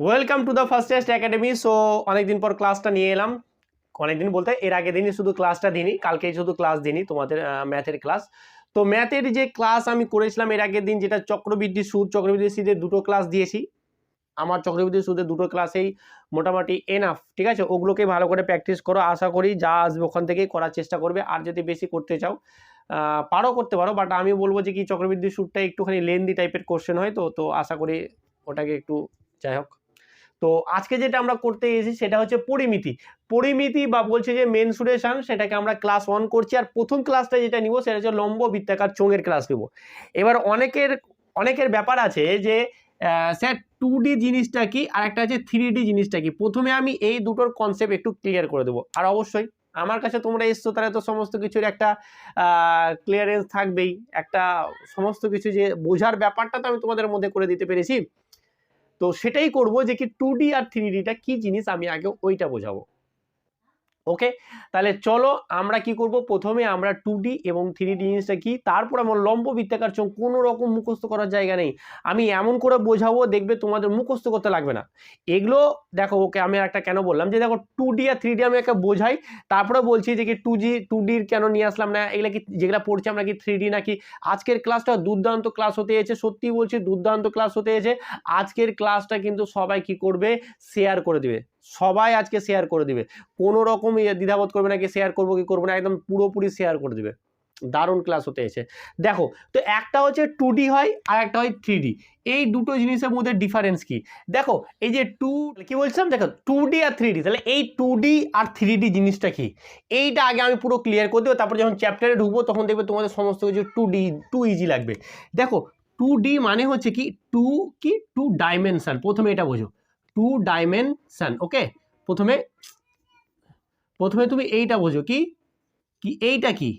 Welcome to the first test academy so অনেকদিন পর ক্লাসটা নিয়ে এলাম। অনেকদিন বলতে এর আগের দিনই শুধু ক্লাসটা দিনই কালকেই শুধু ক্লাস দিনই তোমাদের ম্যাথের ক্লাস তো ম্যাথের যে ক্লাস আমি করেছিলাম এর আগের দিন, যেটা চক্রবৃদ্ধি সুদ, চক্রবৃদ্ধি সুদের দুটো ক্লাস দিয়েছি। আমার চক্রবৃদ্ধি সুদের দুটো ক্লাসেই মোটামুটি এনাফ ঠিক আছে? ওগুলোকে ভালো করে প্র্যাকটিস করো। আশা করি যা আসবে ওখান থেকেই করার চেষ্টা করবে। আর যদি বেশি করতে চাও পারো করতে পারো বাট আমি বলব যে কি চক্রবৃদ্ধি সুদটা একটুখানি লেন্দি টাইপের কোশ্চেন হয় তো তো আশা করি ওটাকে একটু, যাই হোক তো আজকে যেটা আমরা করতে গেছি সেটা হচ্ছে পরিমিতি। পরিমিতি বা বলছে যে মেনসুরেশন সেটাকে আমরা ক্লাস ওয়ান করছি আর প্রথম ক্লাসটা যেটা নিব সেটা হচ্ছে লম্ব বৃত্তাকার চোঙের ক্লাস নিব। এবার অনেকের অনেকের ব্যাপার আছে যে স্যার টু ডি জিনিসটা কি আর একটা হচ্ছে থ্রি ডি জিনিসটা কি? প্রথমে আমি এই দুটোর কনসেপ্ট একটু ক্লিয়ার করে দেবো। আর অবশ্যই আমার কাছে তোমরা এসছো তাহলে তো সমস্ত কিছুর একটা ক্লিয়ারেন্স থাকবেই। একটা সমস্ত কিছু যে বোঝার ব্যাপারটা তো আমি তোমাদের মধ্যে করে দিতে পেরেছি। তো সেটাই করব যে কি টু ডি আর থ্রি ডিটা কি জিনিস আমি আগে ওইটা বোঝাবো। ওকে? তাহলে চলো আমরা কি করব? প্রথমে আমরা টু এবং থ্রি ডি জিনিসটা কি? তারপর আমার লম্ব বৃত্তাকার চোখ কোনো রকম মুখস্থ করার জায়গা নেই। আমি এমন করে বোঝাবো, দেখবে তোমাদের মুখস্থ করতে লাগবে না। এগুলো, দেখো, ওকে আমি একটা কেন বললাম? যে দেখো টু ডি আর থ্রি ডি আমি একটা বোঝাই তারপরে বলছি যে কি টু জি টু ডির কেন নিয়ে আসলাম না? এগুলা কি, যেগুলো পড়ছি আমরা কি থ্রি ডি নাকি? আজকের ক্লাসটা দুর্দান্ত ক্লাস হতে এসেছে সত্যি বলছি দুর্দান্ত ক্লাস হতে এসেছে। আজকের ক্লাসটা কিন্তু সবাই কি করবে? শেয়ার করে দিবে। সবাই আজকে শেয়ার করে দিবে। কোনো রকম দ্বিধাবোধ করবে না কি শেয়ার করব কি করব না, একদম পুরোপুরি শেয়ার করে দিবে। দারুণ ক্লাস হতে এসে। দেখো, তো একটা হচ্ছে টু হয় আর একটা হয় থ্রি এই দুটো জিনিসের মধ্যে ডিফারেন্স কি? দেখো, এই যে টু কি বলছিলাম? দেখো টু আর থ্রি তাহলে এই টু আর থ্রি জিনিসটা কি? এইটা আগে আমি পুরো ক্লিয়ার করে দেবো, তারপর যখন চ্যাপ্টারে ঢুকবো, তখন দেখবে তোমাদের সমস্ত কিছু টু ডি টু ইজি লাগবে। দেখো টু মানে হচ্ছে কি টু কি টু ডাইমেনশন প্রথমে এটা বোঝো। টু ডাইমেনশান ওকে প্রথমে প্রথমে তুমি এইটা বোঝো কি? কি এইটা কি?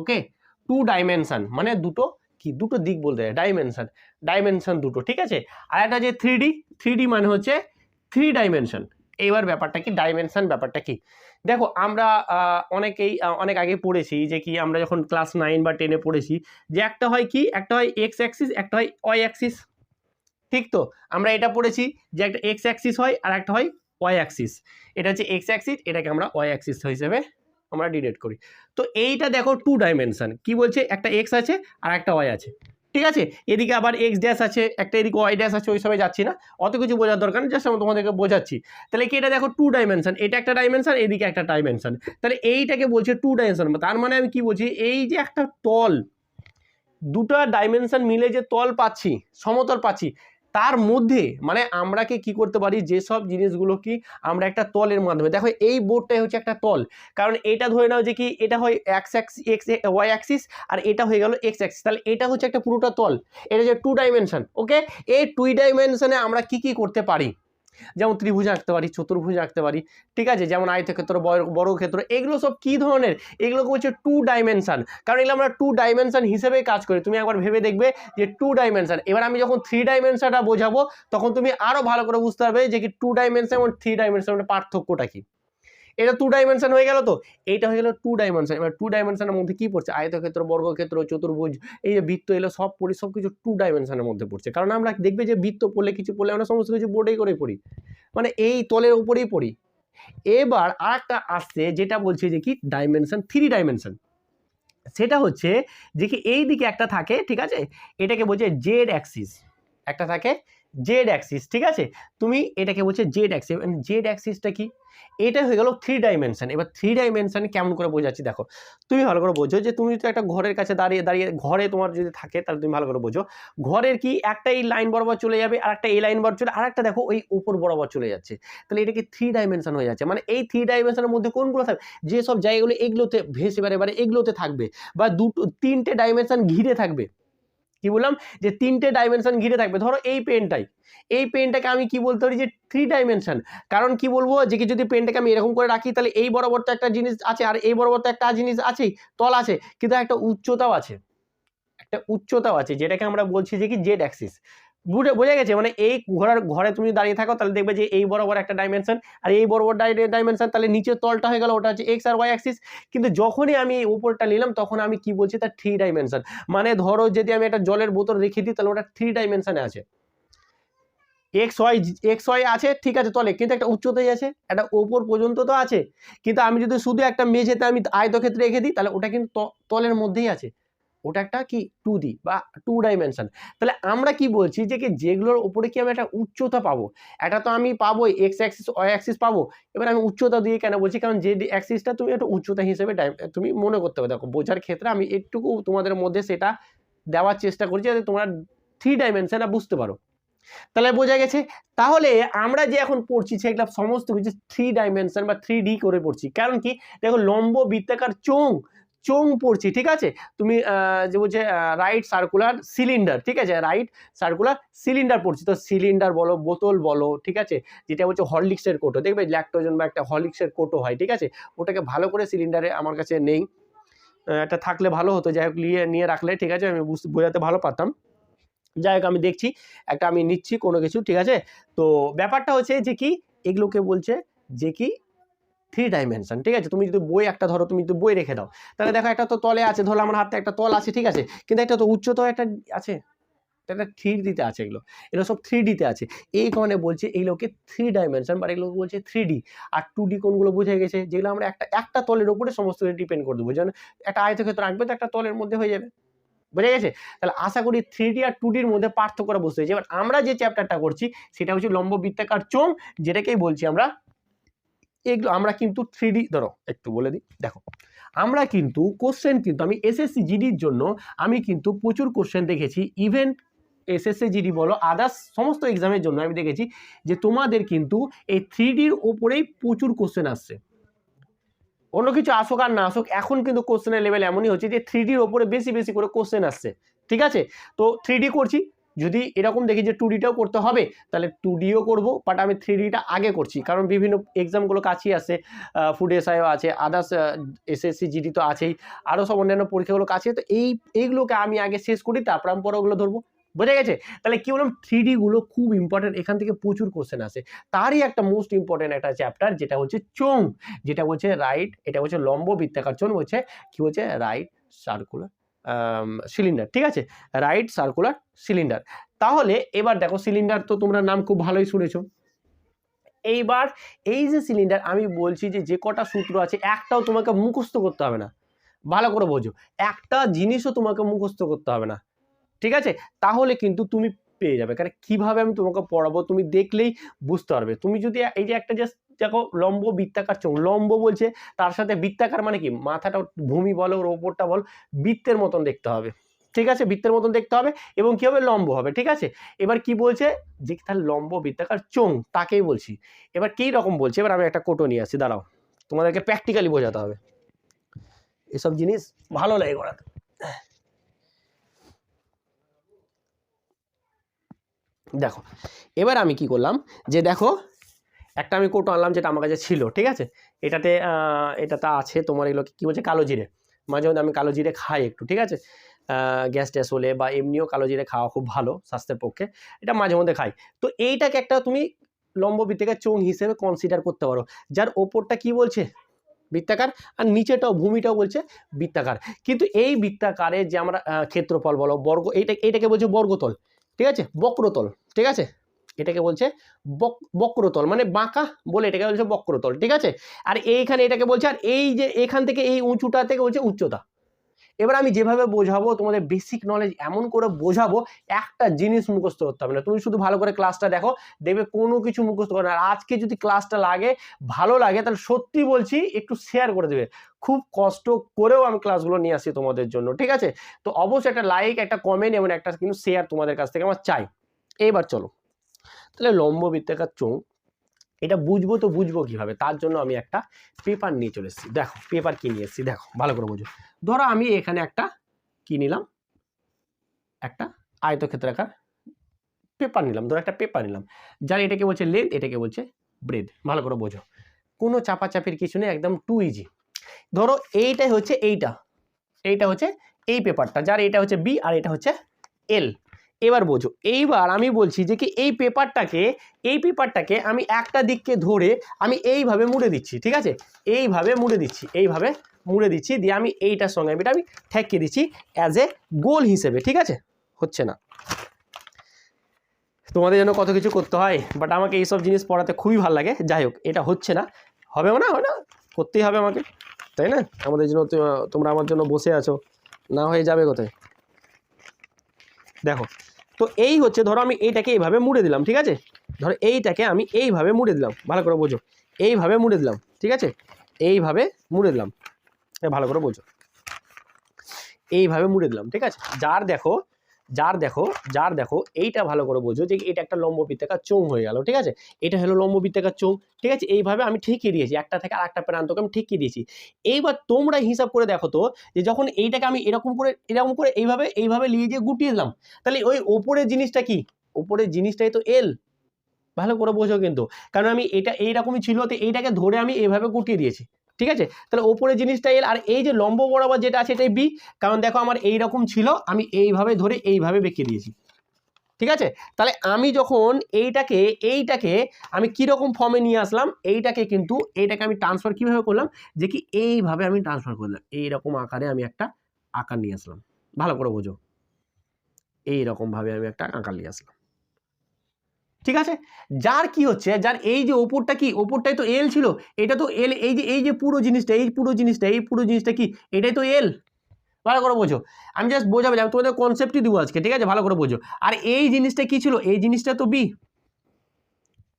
ওকে টু ডাইমেনশান মানে দুটো কি? দুটো দিক বলতে হয় ডাইমেনশান ডাইমেনশান দুটো, ঠিক আছে? আর একটা যে থ্রি ডি থ্রি ডি মানে হচ্ছে থ্রি ডাইমেনশন এইবার ব্যাপারটা কি? ডাইমেনশান ব্যাপারটা কি? দেখো, আমরা অনেকেই অনেক আগে পড়েছি যে কি, আমরা যখন ক্লাস নাইন বা টেনে পড়েছি, যে একটা হয় কি? একটা হয় এক্স অ্যাক্সিস একটা হয় ওয়াই অ্যাক্সিস ঠিক তো? আমরা এটা পড়েছি যে একটা এক্স অ্যাক্সিস হয় আর একটা হয় ওয়াই অ্যাক্সিস এটা হচ্ছে এক্স অ্যাক্সিস এটাকে আমরা ওয়াই অ্যাক্সিস হিসেবে আমরা ডিরেট করি। তো এইটা দেখো টু ডাইমেনশান কি বলছে? একটা এক্স আছে আর একটা ওয়াই আছে। ঠিক আছে? এদিকে আবার এক্স ড্যাশ আছে, একটা এদিকে ওয়াই ড্যাশ আছে ওই সবে যাচ্ছি না। অত কিছু বোঝার দরকার নেই জাস্ট আমি তোমাদেরকে বোঝাচ্ছি। তাহলে কি এটা দেখো টু ডাইমেনশন এটা একটা ডাইমেনশন এদিকে একটা ডাইমেনশন তাহলে এইটাকে বলছে টু ডাইমেনশন তার মানে আমি কি বলছি? এই যে একটা তল, দুটো ডাইমেনশন মিলে যে তল পাচ্ছি, সমতল পাচ্ছি তার মধ্যে মানে আমরাকে কি করতে পারি? যেসব জিনিসগুলো কি আমরা একটা তলের মাধ্যমে, দেখো এই বোর্ডটাই হচ্ছে একটা তল। কারণ এটা ধরে নাও যে কি, এটা হয় X X X Y axis আর এটা হয়ে গেল এক্স অ্যাক্সিস তাহলে এটা হচ্ছে একটা পুরোটা তল। এটা হচ্ছে টু ডাইমেনশন ওকে এই টু ডাইমেনশনে আমরা কি কি করতে পারি? যেমন ত্রিভুজ আঁকতে পারি, চতুর্ভুজ আঁকতে পারি, ঠিক আছে? যেমন আয়তক্ষেত্র বড় ক্ষেত্র, এগুলো সব কী ধরনের? এগুলোকে হচ্ছে টু ডাইমেনশান কারণ এগুলো আমরা টু ডাইমেনশান হিসেবে কাজ করি। তুমি একবার ভেবে দেখবে যে টু ডাইমেনশান এবার আমি যখন থ্রি ডাইমেনশনটা বোঝাবো, তখন তুমি আরও ভালো করে বুঝতে পারবে যে কি টু ডাইমেনশন এবং থ্রি ডাইমেনশনের পার্থক্যটা কি। এটা টু ডাইমেনশন হয়ে গেল তো? এইটা হয়ে গেল টু ডাইমেনশন এবার টু ডাইমেনশনের মধ্যে কি পড়ছে? আয়তক্ষেত্র, বর্গক্ষেত্র, চতুর্ভুজ, এই যে বৃত্ত এলো সব পড়ি, সব কিছু টু ডাইমেনশনের মধ্যে পড়ছে। কারণ আমরা দেখবে যে বৃত্ত পড়লে, কিছু পড়লে আমরা সমস্ত কিছু বোর্ডেই করে পড়ি। মানে এই তলের উপরেই পড়ি। এবার আর একটা আসছে, যেটা বলছে যে কি? ডাইমেনশন থ্রি ডাইমেনশন সেটা হচ্ছে যে কি এই দিকে একটা থাকে, ঠিক আছে? এটাকে বলছে জেড অ্যাক্সিস একটা থাকে জেড অ্যাক্সিস ঠিক আছে? তুমি এটাকে বলছে জেড অ্যাক্সিস জেড অ্যাক্সিসটা কি? এটা হয়ে গেল থ্রি ডাইমেনশন এবার থ্রি ডাইমেনশন কেমন করে বোঝাচ্ছি দেখো। তুমি ভালো করে বোঝো যে তুমি তো একটা ঘরের কাছে দাঁড়িয়ে দাঁড়িয়ে ঘরে তোমার যদি থাকে, তাহলে তুমি ভালো করে বোঝো। ঘরের কি একটা এই লাইন বরাবর চলে যাবে, আর একটা এই লাইন বরাবর চলে, আর একটা দেখো ওই উপর বরাবর চলে যাচ্ছে। তাহলে এটা কি থ্রি ডাইমেনশন হয়ে যাচ্ছে? মানে এই থ্রি ডাইমেনশনের মধ্যে কোনগুলো থাকবে? যেসব জায়গাগুলো এগুলোতে, ভেসে বেড়ে এবারে এগুলোতে থাকবে, বা দুটো, তিনটে ডাইমেনশন ঘিরে থাকবে। কি বললাম? যে তিনটে ডাইমেনশন ঘিরে থাকবে। ধরো এই পেনটাই। এই পেনটাকে আমি কি বলতে পারি যে থ্রি ডাইমেনশন কারণ কি বলব? যে কি যদি পেনটাকে আমি এরকম করে রাখি, তাহলে এই বরাবর তো একটা জিনিস আছে, আর এই বরাবর তো একটা জিনিস আছেই, তল আছে, কিন্তু একটা উচ্চতাও আছে। একটা উচ্চতাও আছে, যেটাকে আমরা বলছি যে কি জেড অ্যাক্সিস বুঝে, বোঝা গেছে? মানে এই ঘোড়ার, ঘরে তুমি দাঁড়িয়ে থাকো, তাহলে দেখবে যে এই বরাবর একটা ডাইমেনশন আর এই বরাবর ডাইমেনশন তাহলে নিচের তলটা হয়ে গেল, ওটা হচ্ছে এক্স আর ওয়াই অ্যাক্সিস কিন্তু যখনই আমি এই উপরটা নিলাম, তখন আমি কি বলছি? তার থ্রি ডাইমেনশন মানে ধরো যদি আমি একটা জলের বোতল রেখে দিই, তাহলে ওটা থ্রি ডাইমেনশনে আছে। এক্স ওয়াই এক্স ওয়াই আছে, ঠিক আছে, তলে। কিন্তু একটা উচ্চতাই আছে, একটা ওপর পর্যন্ত তো আছে। কিন্তু আমি যদি শুধু একটা মেঝেতে আমি আয়তক্ষেত্রে রেখে দিই, তাহলে ওটা কিন্তু তলের মধ্যেই আছে। ওটা একটা কি টু ডি বা টু ডাইমেনশন তাহলে আমরা কি বলছি যে কি যেগুলোর উপরে কি আমি একটা উচ্চতা পাবো? এটা তো আমি পাবো এক্স অ্যাক্সিস ওয়াই অ্যাক্সিস পাবো। এবার আমি উচ্চতা দিয়ে কেন বলছি? কারণ যে অ্যাক্সিসটা তুমি একটা উচ্চতা হিসেবে তুমি মনে করতে হবে। দেখো, বোঝার ক্ষেত্রে আমি একটুকু তোমাদের মধ্যে সেটা দেওয়ার চেষ্টা করছি যাতে তোমরা থ্রি ডাইমেনশনটা বুঝতে পারো। তাহলে বোঝা গেছে? তাহলে আমরা যে এখন পড়ছি সেগুলো সমস্ত কিছু থ্রি ডাইমেনশন বা থ্রি ডি করে পড়ছি। কারণ কি? দেখো, লম্ব বৃত্তাকার চোং চোং পড়ছি, ঠিক আছে? তুমি যে বলছে রাইট সার্কুলার সিলিন্ডার ঠিক আছে? রাইট সার্কুলার সিলিন্ডার পড়ছি। তো সিলিন্ডার বলো, বোতল বলো, ঠিক আছে? যেটা হচ্ছে হরলিক্সের কোটো। দেখবে ল্যাক্টোজেন বা একটা হরলিক্সের কোটো হয়, ঠিক আছে? ওটাকে ভালো করে সিলিন্ডারে আমার কাছে নেই। একটা থাকলে ভালো হতো। যাই হোক, নিয়ে নিয়ে রাখলে, ঠিক আছে? আমি বুঝতে, বোঝাতে ভালো পারতাম। যাই হোক, আমি দেখছি। একটা আমি নিচ্ছি কোনো কিছু, ঠিক আছে? তো ব্যাপারটা হচ্ছে যে কি? এগুলোকে বলছে যে কি? থ্রি ডাইমেনশন ঠিক আছে? তুমি যদি বই একটা ধরো, তুমি যদি বই রেখে দাও, তাহলে দেখো একটা তো তলে আছে, ধরো আমার হাতে একটা তল আছে, ঠিক আছে? কিন্তু একটা তো উচ্চতাও একটা আছে, একটা থ্রি ডিতে আছে এগুলো। এগুলো সব থ্রি ডিতে আছে। এই কারণে বলছে এইগুলোকে থ্রি ডাইমেনশন বা এগুলো বলছে থ্রি ডি আর টু ডি কোনগুলো বুঝে গেছে? যেগুলো আমরা একটা একটা তলের উপরে সমস্ত ডিপেন্ড করে দেবো। যেন একটা আয়তক্ষেত্র আঁকবে তো একটা তলের মধ্যে হয়ে যাবে। বোঝা গেছে? তাহলে আশা করি থ্রি ডি আর টু ডির মধ্যে পার্থক্যটা বুঝতে হয়েছে এবার আমরা যে চ্যাপ্টারটা করছি, সেটা হচ্ছে লম্ব বৃত্তাকার চোং যেটাকেই বলছি আমরা এগুলো আমরা কিন্তু থ্রি ধরো, একটু বলে দিই, দেখো, আমরা কিন্তু কোশ্চেন কিন্তু, আমি এসএসসি জিডির জন্য আমি কিন্তু প্রচুর কোশ্চেন দেখেছি ইভেন এসএসসি জিডি বলো আদার্স সমস্ত এক্সামের জন্য আমি দেখেছি যে তোমাদের কিন্তু এই থ্রি ডির ওপরেই প্রচুর কোশ্চেন আসছে। অন্য কিছু আসুক আর না আসুক, এখন কিন্তু কোশ্চেনের লেভেল এমনই হচ্ছে যে থ্রি ডির ওপরে বেশি বেশি করে কোশ্চেন আসছে, ঠিক আছে? তো থ্রি করছি যদি এরকম দেখি যে টু ডিটাও করতে হবে, তাহলে টু ডিও করব বাট আমি থ্রি ডিটা আগে করছি। কারণ বিভিন্ন এক্সামগুলো কাছেই আসছে ফুড এসআইও আছে আদার্স এসএসসি জিডি তো আছেই আরও সব অন্যান্য পরীক্ষাগুলো কাছে তো এই, এইগুলোকে আমি আগে শেষ করি, তারপর আমি পরে ওগুলো ধরবো। বোঝা গেছে? তাহলে কি বললাম? থ্রি ডিগুলো খুব ইম্পর্টেন্ট এখান থেকে প্রচুর কোশ্চেন আসে। তারই একটা মোস্ট ইম্পর্টেন্ট একটা চ্যাপ্টার যেটা হচ্ছে চোং যেটা হচ্ছে রাইট এটা হচ্ছে লম্ব বৃত্তাকার চোং হচ্ছে কি হচ্ছে রাইট সার্কুলার সিলিন্ডার ঠিক আছে? রাইট সার্কুলার সিলিন্ডার তাহলে এবার দেখো সিলিন্ডার তো তোমরা নাম খুব ভালোই শুনেছো। এইবার এই যে সিলিন্ডার আমি বলছি যে যে কটা সূত্র আছে, একটাও তোমাকে মুখস্থ করতে হবে না। ভালো করে বোঝো। একটা জিনিসও তোমাকে মুখস্থ করতে হবে না। ঠিক আছে? তাহলে কিন্তু তুমি পেয়ে যাবে। কারণ কীভাবে আমি তোমাকে পড়াবো? তুমি দেখলেই বুঝতে পারবে। তুমি যদি এই যে একটা জাস্ট দেখো লম্ব বৃত্তাকার চোখ লম্ব বলছে তার সাথে বৃত্তাকার মানে কি? মাথাটা ভূমি বলো ওর ওপরটা বল, বৃত্তের মতন দেখতে হবে। ঠিক আছে? বৃত্তের মতন দেখতে হবে এবং কি হবে? লম্ব হবে। ঠিক আছে? এবার কি বলছে? যে তার লম্ব বৃত্তাকার চোং তাকেই বলছি। এবার কী রকম বলছে? এবার আমি একটা কোটো নিয়ে আসি দাঁড়াও। তোমাদেরকে প্র্যাকটিক্যালি বোঝাতে হবে। এসব জিনিস ভালো লাগে করাতে। দেখো, এবার আমি কি করলাম? যে দেখো একটা আমি কোটো আনলাম যেটা আমার কাছে ছিল, ঠিক আছে? এটাতে এটাতে আছে, তোমার এগুলো কী বলছে? কালো জিরে। মাঝে মধ্যে আমি কালো জিরে খাই একটু, ঠিক আছে? গ্যাস ট্যাস হলে বা এমনিও কালো জিরে খাওয়া খুব ভালো স্বাস্থ্যের পক্ষে, এটা মাঝে মধ্যে খাই। তো এইটাকে একটা তুমি লম্ব বৃত্তাকার চোং হিসেবে কনসিডার করতে পারো, যার ওপরটা কি বলছে? বৃত্তাকার, আর নিচেটাও ভূমিটাও বলছে বৃত্তাকার। কিন্তু এই বৃত্তাকারে যে আমরা ক্ষেত্রফল বলো, বর্গ, এইটা, এইটাকে বলছে বর্গতল, ঠিক আছে? বক্রতল, ঠিক আছে? এটাকে বলছে বক, বক্রতল মানে বাঁকা বলে এটাকে বলছে বক্রতল, ঠিক আছে? আর এইখানে এটাকে বলছে, আর এই যে এখান থেকে এই উঁচুটা থেকে বলছে উচ্চতা। এবার আমি যেভাবে বোঝাবো, তোমাদের বেসিক নলেজ এমন করে বোঝাবো, একটা জিনিস মুখস্থ করতে হবে না। তুমি শুধু ভালো করে ক্লাসটা দেখো, দেখবে কোনো কিছু মুখস্থ করে না। আর আজকে যদি ক্লাসটা লাগে, ভালো লাগে, তাহলে সত্যি বলছি, একটু শেয়ার করে দেবে। খুব কষ্ট করেও আমি ক্লাসগুলো নিয়ে আসি তোমাদের জন্য, ঠিক আছে? তো অবশ্যই একটা লাইক একটা কমেন্ট এবং একটা কিন্তু শেয়ার তোমাদের কাছ থেকে আমার চাই। এইবার চলো। তাহলে লম্ব বৃত্তাকার চোং এটা বুঝব তো বুঝব কীভাবে? তার জন্য আমি একটা পেপার নিয়ে চলে এসেছি। দেখো পেপার কি নিয়ে এসেছি? দেখো, ভালো করে বুঝো। ধরো আমি এখানে একটা কি নিলাম? একটা আয়তক্ষেত্রাকার পেপার নিলাম। ধরো একটা পেপার নিলাম। যার এটাকে বলছে লেন্থ এটাকে বলছে ব্রেড ভালো করে বোঝো। কোনো চাপাচাপির কিছু নেই, একদম টু ইজি ধরো এইটাই হচ্ছে এইটা। এইটা হচ্ছে এই পেপারটা যার এটা হচ্ছে বি আর এটা হচ্ছে এল এবার বোঝো। এইবার আমি বলছি যে কি এই পেপারটাকে এই পেপারটাকে আমি একটা দিককে ধরে আমি এইভাবে মুড়ে দিচ্ছি, ঠিক আছে? এইভাবে মুড়ে দিচ্ছি, এইভাবে মুড়ে দিচ্ছি, দিয়ে আমি এইটার সঙ্গে এটা আমি ঠেকিয়ে দিচ্ছি অ্যাজ এ গোল হিসেবে, ঠিক আছে? হচ্ছে না। তোমাদের জন্য কত কিছু করতে হয় বাট আমাকে এইসব জিনিস পড়াতে খুবই ভালো লাগে। যাই হোক, এটা হচ্ছে না। হবেও না, হয় না? করতেই হবে আমাকে, তাই না? আমাদের জন্য তোমরা আমার জন্য বসে আছো, না হয়ে যাবে কোথায়? দেখো তো এই হচ্ছে, ধরো আমি এইটাকে এইভাবে মুড়ে দিলাম, ঠিক আছে? ধরো এইটাকে আমি এইভাবে মুড়ে দিলাম, ভালো করে বোঝো। এইভাবে মুড়ে দিলাম, ঠিক আছে? এইভাবে মুড়ে দিলাম ভালো করে বোঝো। এইভাবে মুড়ে দিলাম, ঠিক আছে? যার দেখো যার দেখো যার দেখো, এইটা ভালো করে বোঝো যে এটা একটা লম্ব বৃত্তাকার চোং হয়ে গেল, ঠিক আছে? এটা হলো লম্ব বৃত্তাকার চোং ঠিক আছে? এইভাবে আমি ঠিকই দিয়েছি, একটা থেকে আর একটা প্রান্তকে আমি ঠিকই দিয়েছি। এইবার তোমরা হিসাব করে দেখো তো যে যখন এইটাকে আমি এরকম করে এরকম করে এইভাবে এইভাবে নিয়ে গিয়ে গুটিয়ে দিলাম, তাহলে ওই ওপরের জিনিসটা কি? ওপরের জিনিসটাই তো এল ভালো করে বোঝো কিন্তু। কারণ আমি এটা এইরকমই ছিল, তো এইটাকে ধরে আমি এইভাবে গুটিয়ে দিয়েছি। ঠিক আছে? তাহলে ওপরের জিনিসটা এল, আর এই যে লম্ব বরাবর যেটা আছে এটাই বি কারণ দেখো আমার এই রকম ছিল, আমি এইভাবে ধরে এইভাবে বেঁকে দিয়েছি। ঠিক আছে? তাহলে আমি যখন এইটাকে এইটাকে আমি কীরকম ফর্মে নিয়ে আসলাম, এইটাকে কিন্তু, এইটাকে আমি ট্রান্সফার কীভাবে করলাম? যে কি এইভাবে আমি ট্রান্সফার করলাম। এইরকম আকারে আমি একটা আকার নিয়ে আসলাম। ভালো করে বোঝো। এইরকমভাবে আমি একটা আকার নিয়ে আসলাম। ঠিক আছে? যার কি হচ্ছে, যার এই যে ওপরটা কি, ওপরটাই তো এল ছিল, এটা তো এল এই যে এই যে পুরো জিনিসটা, এই পুরো জিনিসটা, এই পুরো জিনিসটা কি, এটাই তো এল ভালো করে বোঝো। আমি জাস্ট বোঝাবো আমি তোমাদের কনসেপ্টই দেবো আজকে, ঠিক আছে? ভালো করে বোঝো। আর এই জিনিসটা কি ছিল? এই জিনিসটা তো বি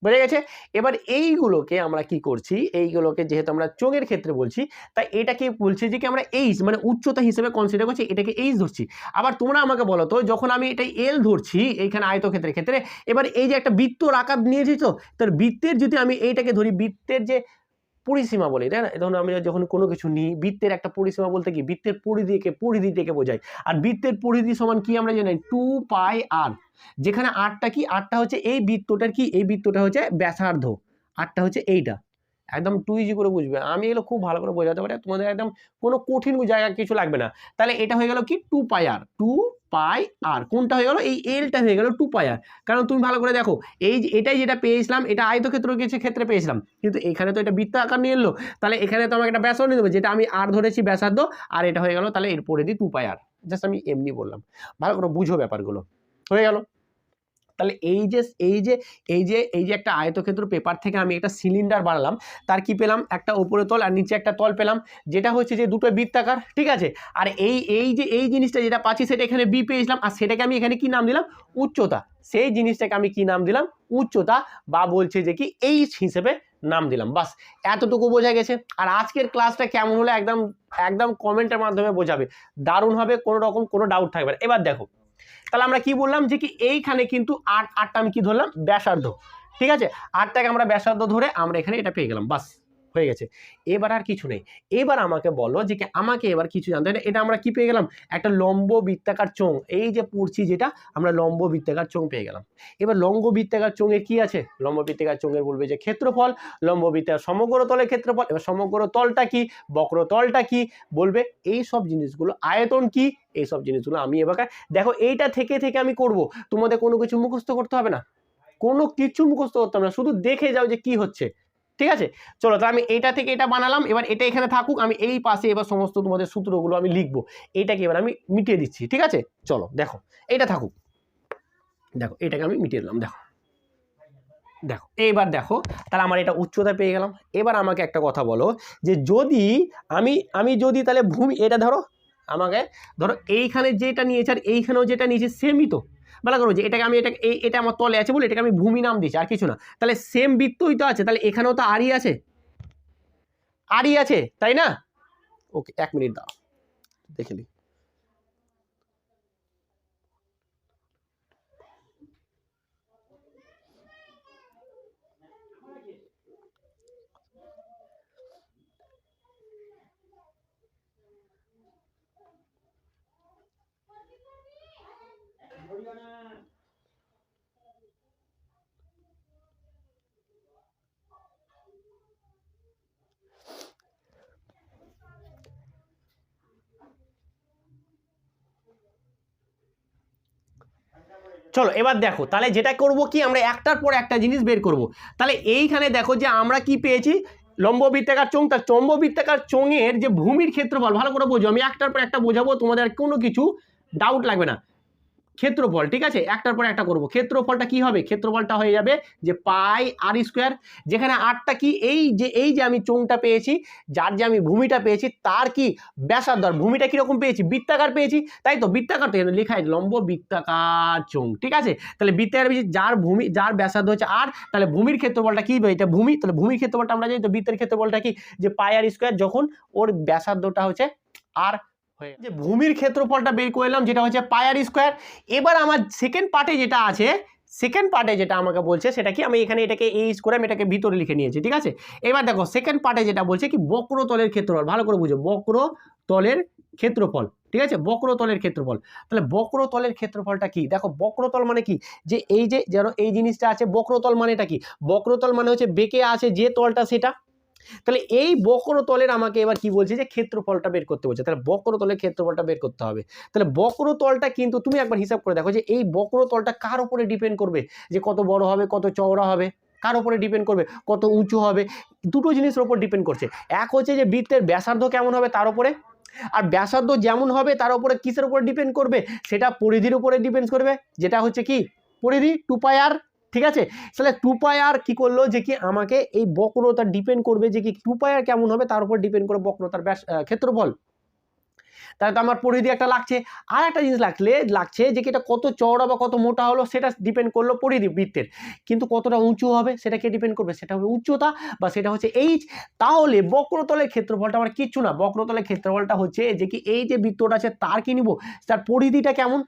বোঝা গেছে। এবার এইগুলোকে আমরা কি করছি? এইগুলোকে যেহেতু আমরা চোঙের ক্ষেত্রে বলছি, তাই এটাকে বলছি যে কি আমরা এইচ মানে উচ্চতা হিসেবে কনসিডার করছি, এটাকে এইচ ধরছি। আবার তোমরা আমাকে বলো তো, যখন আমি এটা এল ধরছি এইখানে আয়তক্ষেত্রের ক্ষেত্রে, এবার এই যে একটা বৃত্তর আকার নিয়েছি তো, তার বৃত্তের যদি আমি এইটাকে ধরি, বৃত্তের যে পরিসীমা বলি, তাই না? ধরুন আমি যখন কোনো কিছু নিই, বৃত্তের একটা পরিসীমা বলতে কি? বৃত্তের পরিধিকে পরিধি থেকে বোঝাই আর বৃত্তের পরিধি সমান কি আমরা জানি? Two pi r. যেখানে আটটা কি? আটটা হচ্ছে এই বৃত্তটার কি? এই বৃত্তটা হচ্ছে ব্যাসার্ধ। আটটা হচ্ছে এইটা। একদম টু ইজি করে বুঝবে। আমি এগুলো খুব ভালো করে বোঝাতে পারি, তোমাদের একদম কোনো কঠিন জায়গা কিছু লাগবে না। তাহলে এটা হয়ে গেল কি? টু পাই আর টু পাই আর কোনটা হয়ে গেল? এই এলটা হয়ে গেল টু পাই আর কারণ তুমি ভালো করে দেখো, এই এটাই যেটা পেয়েছিলাম, এটা আয়তক্ষেত্র কিছু ক্ষেত্রে পেয়েছিলাম। কিন্তু এখানে তো এটা বৃত্ত আকার নিয়ে এলো। তাহলে এখানে তো আমাকে একটা ব্যাসার্ধ নিয়ে দেবে, যেটা আমি আর ধরেছি ব্যাসার্ধ, আর এটা হয়ে গেল তাহলে এরপরে দিই টু পাই আর জাস্ট আমি এমনি বললাম। ভালো করে বুঝো ব্যাপারগুলো। হয়ে গেল। তাহলে এই যে এই যে এই যে এই যে একটা আয়তক্ষেত্র পেপার থেকে আমি একটা সিলিন্ডার বানালাম, তার কি পেলাম? একটা উপরে তল আর নিচে একটা তল পেলাম। যেটা হচ্ছে যে দুটো বৃত্তাকার, ঠিক আছে? আর এই এই যে, এই জিনিসটা যেটা পাচ্ছি সেটা এখানে বি পেয়েছিলাম আর সেটাকে আমি এখানে কি নাম দিলাম? উচ্চতা। সেই জিনিসটাকে আমি কি নাম দিলাম? উচ্চতা বা বলছে যে কি এইচ হিসেবে নাম দিলাম। বাস, এতটুকু বোঝা গেছে। আর আজকের ক্লাসটা কেমন হলো একদম একদম কমেন্টের মাধ্যমে বোঝাবে। দারুণ হবে, কোনো রকম কোনো ডাউট থাকবে এবার দেখো তাহলে আমরা কি বললাম যে কি এইখানে কিন্তু আট, আটটা আমি কি ধরলাম? ব্যাসার্ধ। ঠিক আছে? আটটাকে আমরা ব্যাসার্ধ ধরে আমরা এখানে এটা পেয়ে গেলাম, বাস। হয়ে গেছে। এবার আর কিছু নেই। এবার আমাকে বলো যে আমাকে এবার কিছু জানতে না। এটা আমরা কি পেয়ে গেলাম? একটা লম্ব বৃত্তাকার চোং এই যে পড়ছি যেটা, আমরা লম্ব বৃত্তাকার চোং পেয়ে গেলাম। এবার লম্ব বৃত্তাকার চোঙের কি আছে? লম্ব বৃত্তাকার চোঙের বলবে যে ক্ষেত্রফল, লম্ব বৃত্তাকার সমগ্র তলের ক্ষেত্রফল। এবার সমগ্র তলটা কি? বক্র তলটা কি? বলবে এই সব জিনিসগুলো, আয়তন কি? এই সব জিনিসগুলো আমি এবার দেখো এইটা থেকে থেকে আমি করব। তোমাদের কোনো কিছু মুখস্থ করতে হবে না। কোনো কিছু মুখস্থ করতে হবে না। শুধু দেখে যাও যে কি হচ্ছে। ঠিক আছে? চলো, তাহলে আমি এটা থেকে এটা বানালাম, এবার এটা এখানে থাকুক, আমি এই পাশে এবার সমস্ত তোমাদের সূত্রগুলো আমি লিখব। এইটাকে এবার আমি মিটিয়ে দিচ্ছি, ঠিক আছে? চলো, দেখো, এটা থাকুক। দেখো, এটাকে আমি মিটিয়ে দিলাম, দেখো। দেখো এইবার দেখো, তাহলে আমার এটা উচ্চতা পেয়ে গেলাম। এবার আমাকে একটা কথা বলো, যে যদি আমি আমি যদি তাহলে ভূমি, এটা ধরো, আমাকে ধরো, এইখানে যেটা নিয়েছে আর এইখানেও যেটা নিয়েছে সেমই তো। বলা করো যে এটাকে আমি এটা এই, এটা আমার তলে আছে বলে এটাকে আমি ভূমি নাম দিচ্ছি আর কিছু না। তাহলে সেম বৃত্তই তো আছে, তাহলে এখানেও তো আরই আছে। আরই আছে, তাই না? ওকে এক মিনিট দাও দেখে নিই। চলো, এবার দেখো, তাহলে যেটা করব কি, আমরা একটার পর একটা জিনিস বের করব। তাহলে এইখানে দেখো যে আমরা কি পেয়েছি? লম্ব বৃত্তাকার চোং তার চম্ব বৃত্তাকার চোঙের যে ভূমির ক্ষেত্রফল, ভালো করে বোঝো, আমি একটার পর একটা বোঝাবো, তোমাদের কোনো কিছু ডাউট লাগবে না। ক্ষেত্রফল, ঠিক আছে? একটার পর একটা করব। ক্ষেত্রফলটা কি হবে? ক্ষেত্রফলটা হয়ে যাবে যে পাই আর স্কোয়ার যেখানে আটটা কি? এই যে এই যে আমি চোংটা পেয়েছি, যার যে আমি ভূমিটা পেয়েছি, তার কি ব্যাসার্ধ? ভূমিটা কীরকম পেয়েছি? বৃত্তাকার পেয়েছি। তাই তো? বৃত্তাকার তো এখানে লেখা লম্ব বৃত্তাকার চোং ঠিক আছে? তাহলে বৃত্তাকার পেয়েছি, যার ভূমি, যার ব্যাসার্ধ হচ্ছে আর তাহলে ভূমির ক্ষেত্রফলটা কি? এটা ভূমি, তাহলে ভূমির ক্ষেত্রফলটা আমরা জানি, তো বৃত্তের ক্ষেত্রফলটা কি? যে পাই আর স্কোয়ার যখন ওর ব্যাসার্ধটা হচ্ছে আর যে ভূমির ক্ষেত্রফলটা বের করে এলাম, যেটা হচ্ছে পায়ার স্কোয়ার এবার আমার সেকেন্ড পার্টে যেটা আছে সেকেন্ড পার্টে যেটা আমাকে বলছে, সেটা কি? আমি এখানে এটাকে এইচ করে আমি এটাকে ভিতরে লিখে নিয়েছি, ঠিক আছে? এবার দেখো সেকেন্ড পার্টে যেটা বলছে কি? বক্রতলের ক্ষেত্রফল, ভালো করে বুঝো বক্রতলের ক্ষেত্রফল, ঠিক আছে? বক্রতলের ক্ষেত্রফল। তাহলে বক্রতলের ক্ষেত্রফলটা কি? দেখো বক্রতল মানে কি? যে এই যে, যেন এই জিনিসটা আছে বক্রতল মানেটা কি? বক্রতল মানে হচ্ছে বেঁকে আছে যে তলটা সেটা। তাহলে এই বক্রতলের আমাকে এবার কি বলছে? যে ক্ষেত্রফলটা বের করতে বলছে। তাহলে বক্রতলের ক্ষেত্রফলটা বের করতে হবে। তাহলে বক্রতলটা কিন্তু তুমি একবার হিসাব করে দেখো যে এই বক্রতলটা কার উপরে ডিপেন্ড করবে? যে কত বড় হবে, কত চওড়া হবে? কার উপরে ডিপেন্ড করবে? কত উঁচু হবে? দুটো জিনিসের উপর ডিপেন্ড করছে। এক হচ্ছে যে বৃত্তের ব্যাসার্ধ কেমন হবে তার উপরে? আর ব্যাসার্ধ যেমন হবে তার উপরে কিসের উপর ডিপেন্ড করবে? সেটা পরিধির উপরে ডিপেন্ড করবে। যেটা হচ্ছে কি? পরিধি, টু পাই আর ঠিক আছে? তাহলে টু পাই আর কি করল যে কি আমাকে এই বক্রতা ডিপেন্ড করবে যে কি টু পাই আর কেমন হবে? তার উপর ডিপেন্ড করে বক্রতার ব্যাস ক্ষেত্রফল। তাহলে তো আমার পরিধি একটা লাগছে। আর একটা জিনিস লাগলে, লাগছে যে কি এটা কত চওড়া বা কত মোটা হলো সেটা ডিপেন্ড করল পরিধি বৃত্তের। কিন্তু কতটা উঁচু হবে সেটাকে ডিপেন্ড করবে? সেটা হবে উচ্চতা বা সেটা হচ্ছে এইচ তাহলে বক্রতলের ক্ষেত্রফলটা আমার কিচ্ছু না। বক্রতলের ক্ষেত্রফলটা হচ্ছে যে কি এই যে বৃত্তটা আছে তার কি নিব? তার পরিধিটা কেমন?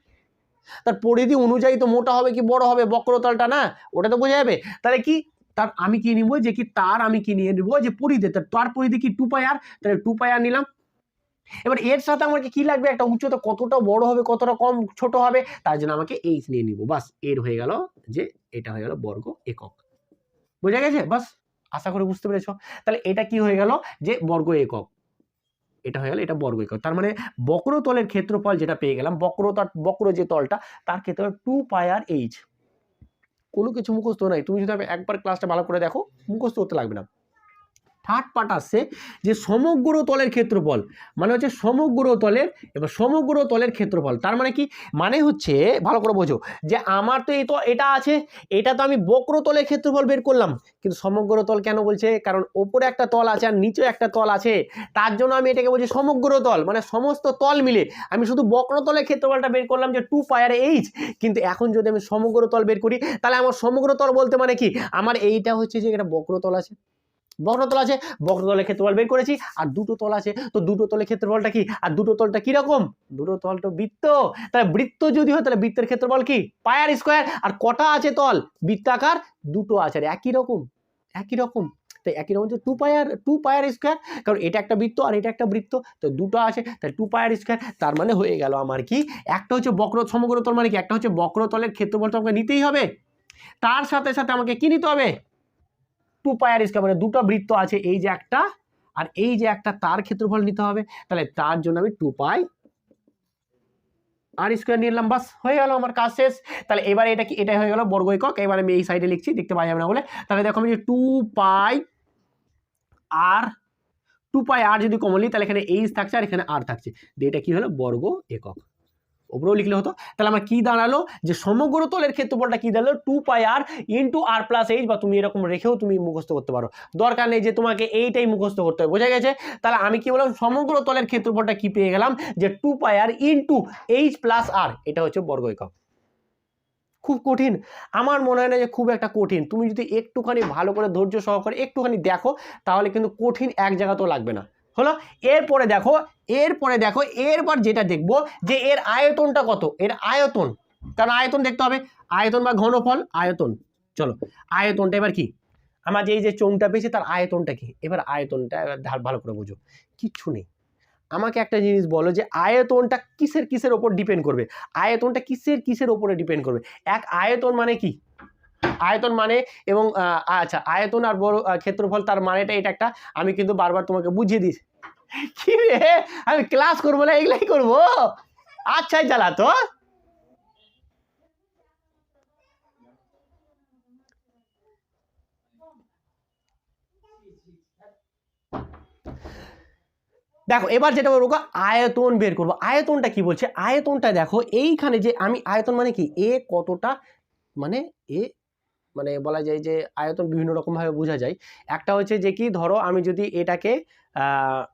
তার পরিধি অনুযায়ী তো মোটা হবে কি বড় হবে, বক্রতলটা না? ওটা তো বোঝা যাবে। তাহলে কি? তার আমি কি নিব? যে কি তার আমি কি নিয়ে নিব? যে পরিধি, তার তার পরিধি কি টু পাই আর তাহলে টু পাই আর নিলাম। এবার এর সাথে আমাকে কি লাগবে? একটা উচ্চতা কতটা বড় হবে, কতটা কম, ছোট হবে? তার জন্য আমাকে এইচ নিয়ে নিব। বাস, এর হয়ে গেল যে এটা হয়ে গেল বর্গ একক। বোঝা গেছে? বাস, আশা করে বুঝতে পেরেছ। তাহলে এটা কি হয়ে গেল? যে বর্গ একক। এটা হয়ে গেল, এটা বর্গ একক তার মানে বক্রতলের ক্ষেত্রফল যেটা পেয়ে গেলাম বক্রতার বক্র যে তলটা, তার ক্ষেত্রফল টু পাই আর এইচ কোনো কিছু মুখস্থ নাই। তুমি যদি একবার ক্লাসটা ভালো করে দেখো, মুখস্থ করতে লাগবে না। থার্ড পার্ট আসছে যে সমগ্র তলের ক্ষেত্রফল মানে হচ্ছে সমগ্র তলের, এবার সমগ্র তলের ক্ষেত্রফল, তার মানে কি? মানে হচ্ছে, ভালো করে বোঝো, যে আমার তো এই তো, এটা আছে, এটা তো আমি বক্রতলের ক্ষেত্রফল বের করলাম, কিন্তু সমগ্র তল কেন বলছে? কারণ ওপরে একটা তল আছে আর নিচে একটা তল আছে, তার জন্য আমি এটাকে বলছি সমগ্র তল মানে সমস্ত তল মিলে। আমি শুধু বক্রতলের ক্ষেত্রফলটা বের করলাম যে টু পায়ার এইচ কিন্তু এখন যদি আমি সমগ্র তল বের করি, তাহলে আমার সমগ্র তল বলতে মানে কি? আমার এইটা হচ্ছে যে এটা বক্রতল আছে। বক্রতল আছে বক্রতলের ক্ষেত্রফল বের করেছি, আর দুটো তল আছে, তো দুটো তলের ক্ষেত্রফলটা কি? আর দুটো তলটা কি রকম দুটো তল তো বৃত্ত। তাহলে বৃত্ত যদি হয়, তাহলে বৃত্তের ক্ষেত্রফল কি? পায়ার স্কোয়ার। আর কটা আছে তল? বৃত্তাকার দুটো আছে। আর একই রকম একই রকম। একই রকম হচ্ছে two pi r two pi r square কারণ এটা একটা বৃত্ত আর এটা একটা বৃত্ত। তো দুটো আছে তাই টু পায়ার স্কোয়ার তার মানে হয়ে গেল আমার কি? একটা হচ্ছে বক্র সমগ্র তল মানে কি? একটা হচ্ছে বক্রতলের ক্ষেত্রফল তো আমাকে নিতেই হবে। তার সাথে সাথে আমাকে কি নিতে হবে? টু পায়ার স্কোয়ার মানে দুটো বৃত্ত আছে, এই যে একটা, আর এই যে একটা তার ক্ষেত্রফল নিতে হবে, তাহলে তার জন্য আমি টু পাই আর স্কোয়ার নিলাম বাস, হয়ে গেল আমার কাজ শেষ। তাহলে এবারে এটা কি এটা হয়ে গেল বর্গ একক, এবার আমি এই সাইডে লিখছি, দেখতে পাই যাবে না বলে। তাহলে দেখো আমি যে টু পাই আর টু পাই আর যদি কমন নিই তাহলে এখানে এইচ থাকছে আর এখানে আর থাকছে। দিয়ে এটা কি হলো? বর্গ একক। ওপরেও লিখলে হতো। তাহলে আমার কি দাঁড়াল? যে সমগ্র তলের ক্ষেত্রফলটা কি দাঁড়াল? Two pi r into r plus h বা তুমি এরকম রেখেও তুমি মুখস্থ করতে পারো। দরকার নেই যে তোমাকে এইটাই মুখস্থ করতে হবে, বোঝা গেছে? তাহলে আমি কি বললাম? সমগ্র তলের ক্ষেত্রফলটা কি পেয়ে গেলাম? যে two pi r into h plus r এটা হচ্ছে বর্গ একক খুব কঠিন। আমার মনে হয় না যে খুব একটা কঠিন। তুমি যদি একটুখানি ভালো করে ধৈর্য সহকারে একটুখানি দেখো, তাহলে কিন্তু কঠিন এক জায়গাতেও লাগবে না। হলো? এরপরে দেখো এরপরে দেখো, এরপর যেটা দেখব যে এর আয়তনটা কত? এর আয়তন। কারণ আয়তন দেখতে হবে। আয়তন বা ঘনফল, আয়তন। চলো, আয়তনটা এবার কি? আমার যে এই যে চোঙটা পেয়েছে, তার আয়তনটা কি? এবার আয়তনটা এবার ভালো করে বুঝো। কিচ্ছু নেই। আমাকে একটা জিনিস বলো যে আয়তনটা কিসের কিসের ওপর ডিপেন্ড করবে? আয়তনটা কিসের কিসের ওপরে ডিপেন্ড করবে? এক আয়তন মানে কি? আয়তন মানে এবং আচ্ছা আয়তন আর বড় ক্ষেত্রফল তার মানেটা এটা একটা, আমি কিন্তু বারবার তোমাকে বুঝিয়ে দিই কি রে? আমি ক্লাস করব না, এগুলাই করব? আচ্ছাই জ্বালা তো। দেখো, এবার যেটা বলব, আয়তন বের করব। আয়তনটা কি বলছে? আয়তনটা দেখো, এইখানে যে আমি, আয়তন মানে কি? এ কতটা মানে এ মানে বলা যায় যে আয়তন বিভিন্ন রকমভাবে বোঝা যায়। একটা হচ্ছে যে কি, ধরো আমি যদি এটাকে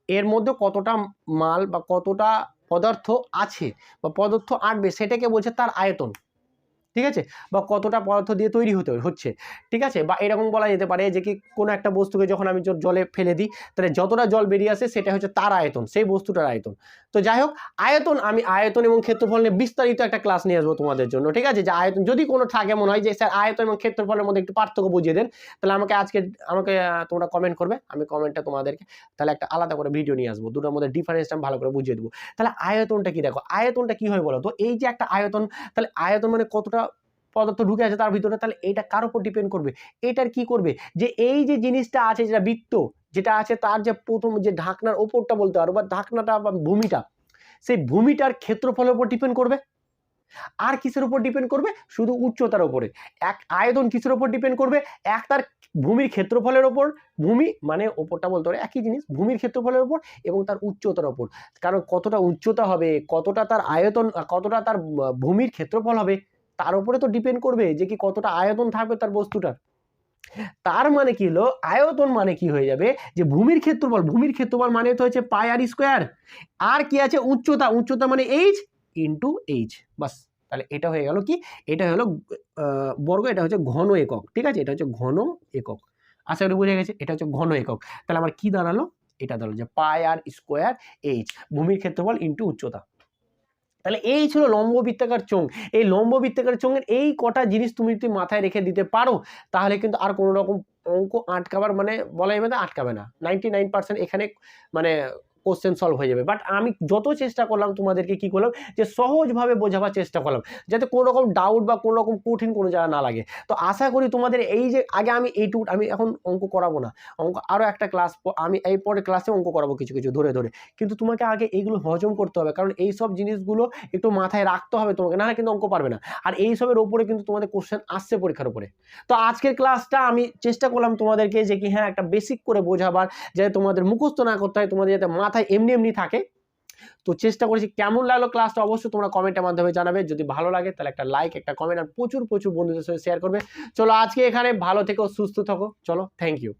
এর মধ্যে কতটা মাল বা কতটা পদার্থ আছে বা পদার্থ আঁটবে সেটাকে বলছে তার আয়তন। ঠিক আছে? বা কতটা পদার্থ দিয়ে তৈরি হতে হচ্ছে। ঠিক আছে? বা এরকম বলা যেতে পারে যে কি কোনো একটা বস্তুকে যখন আমি জলে ফেলে দিই, তাহলে যতটা জল বেরিয়ে আসে সেটা হচ্ছে তার আয়তন, সেই বস্তুটার আয়তন। তো যাই হোক, আয়তন আমি আয়তন এবং ক্ষেত্রফল নিয়ে বিস্তারিত একটা ক্লাস নিয়ে আসব তোমাদের জন্য, ঠিক আছে? যে আয়তন, যদি কোনো থাকে মনে হয় যে, স্যার, আয়তন এবং ক্ষেত্রফলের মধ্যে একটু পার্থক্য বুঝিয়ে দেন তাহলে আমাকে আজকে, আমাকে তোমরা কমেন্ট করবে, আমি কমেন্টটা তোমাদেরকে তাহলে একটা আলাদা করে ভিডিও নিয়ে আসব, দুটোর মধ্যে ডিফারেন্সটা আমি ভালো করে বুঝিয়ে দেবো। তাহলে আয়তনটা কি দেখো? আয়তনটা কি হয় বলো তো? এই যে একটা আয়তন, তাহলে আয়তন মানে কতটা পদার্থ ঢুকে আছে তার ভিতরে, তাহলে এটা কার উপর ডিপেন্ড করবে? এটার কি করবে? যে এই যে জিনিসটা আছে যেটা বৃত্ত, যেটা আছে তার যে প্রথম যে ঢাকনার ওপরটা বলতে পারো বা ঢাকনাটা বা ভূমিটা, সেই ভূমিটার ক্ষেত্রফলের উপর ডিপেন্ড করবে? আর কিসের উপর ডিপেন্ড করবে? শুধু উচ্চতার উপরে। এক আয়তন কিসের উপর ডিপেন্ড করবে? এক তার ভূমির ক্ষেত্রফলের ওপর ভূমি মানে ওপরটা বলতে পারে, একই জিনিস, ভূমির ক্ষেত্রফলের ওপর এবং তার উচ্চতার ওপর কারণ কতটা উচ্চতা হবে, কতটা তার আয়তন, কতটা তার ভূমির ক্ষেত্রফল হবে তার উপরে তো ডিপেন্ড করবে যে কি কতটা আয়তন থাকবে তার বস্তুটার। তার মানে কি হলো? আয়তন মানে কি হয়ে যাবে? যে ভূমির ক্ষেত্রফল ভূমির ক্ষেত্রফল মানে তো হচ্ছে পাই আর স্কোয়ার আর কি আছে? উচ্চতা উচ্চতা মানে এইচ ইন্টু এইচ বাস, তাহলে এটা হয়ে গেল কি? এটা হলো বর্গ, এটা হচ্ছে ঘন একক, ঠিক আছে? এটা হচ্ছে ঘন একক। আশা করি বুঝে গেছে? এটা হচ্ছে ঘন একক। তাহলে আমার কি দাঁড়াল? এটা দাঁড়াল যে পাই আর স্কোয়ার এইচ ভূমির ক্ষেত্রফল ইন্টু উচ্চতা। তাহলে এই ছিল লম্ব বৃত্তাকার চোঙ। এই লম্ব বৃত্তাকার চোঙের এই কটা জিনিস তুমি যদি মাথায় রেখে দিতে পারো, তাহলে কিন্তু আর কোনো রকম অঙ্ক আটকাবার মানে বলা যাবে না, আটকাবে না। নাইনটি এখানে মানে কোশ্চেন সলভ হয়ে যাবে। বাট আমি যত চেষ্টা করলাম তোমাদেরকে কি করলাম? যে সহজভাবে বোঝাবার চেষ্টা করলাম। যাতে কোনো রকম ডাউট বা কোনো রকম কঠিন কোনো জায়গা না লাগে। তো আশা করি তোমাদের এই যে আগে আমি এইটুকু আমি এখন অঙ্ক করাবো না। অঙ্ক আরও একটা ক্লাস আমি এই পরে ক্লাসে অঙ্ক করাবো কিছু কিছু ধরে ধরে। কিন্তু তোমাকে আগে এইগুলো হজম করতে হবে। কারণ এই সব জিনিসগুলো একটু মাথায় রাখতে হবে তোমাকে, নাহলে কিন্তু অঙ্ক পারবে না। আর এই সবের ওপরে কিন্তু তোমাদের কোশ্চেন আসছে পরীক্ষার উপরে। তো আজকের ক্লাসটা আমি চেষ্টা করলাম তোমাদেরকে যে কি হ্যাঁ একটা বেসিক করে বোঝাবার। যাতে তোমাদের মুখস্থ না করতে হয়, তোমাদের যাতে মাথায় এমনি এমনি থাকে। তো চেষ্টা করেছি কেমন লাগল ক্লাসটা অবশ্যই তোমরা কমেন্টের মাধ্যমে জানাবে। যদি ভালো লাগে তাহলে একটা লাইক একটা কমেন্ট আর প্রচুর প্রচুর বন্ধুদের সঙ্গে শেয়ার করবে। চলো আজকে এখানে ভালো থেকো, সুস্থ থাকো। চলো থ্যাংক ইউ